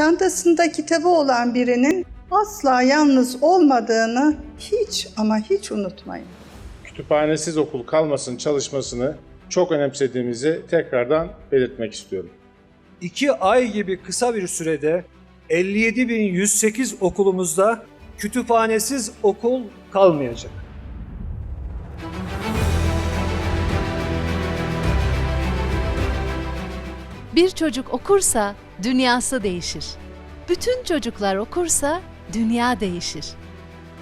çantasında kitabı olan birinin asla yalnız olmadığını hiç ama hiç unutmayın. Kütüphanesiz okul kalmasın çalışmasını çok önemsediğimizi tekrardan belirtmek istiyorum. 2 ay gibi kısa bir sürede 57.108 okulumuzda kütüphanesiz okul kalmayacak. Bir çocuk okursa dünyası değişir. Bütün çocuklar okursa dünya değişir.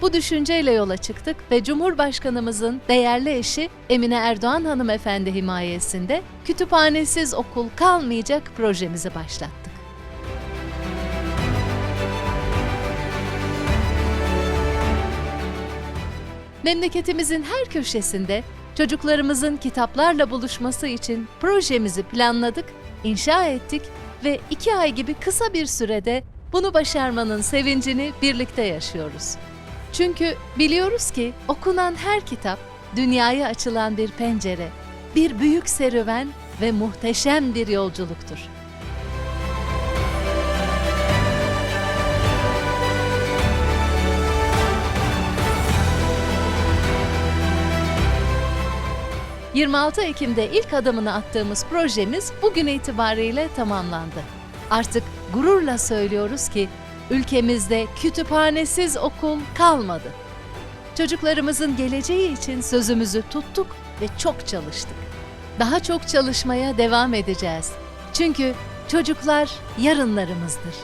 Bu düşünceyle yola çıktık ve Cumhurbaşkanımızın değerli eşi Emine Erdoğan hanımefendi himayesinde kütüphanesiz okul kalmayacak projemizi başlattık. Memleketimizin her köşesinde çocuklarımızın kitaplarla buluşması için projemizi planladık, inşa ettik ve iki ay gibi kısa bir sürede bunu başarmanın sevincini birlikte yaşıyoruz. Çünkü biliyoruz ki okunan her kitap dünyaya açılan bir pencere, bir büyük serüven ve muhteşem bir yolculuktur. ...26 Ekim'de ilk adımını attığımız projemiz bugün itibariyle tamamlandı. Artık gururla söylüyoruz ki ülkemizde kütüphanesiz okul kalmadı. Çocuklarımızın geleceği için sözümüzü tuttuk ve çok çalıştık. Daha çok çalışmaya devam edeceğiz. Çünkü çocuklar yarınlarımızdır.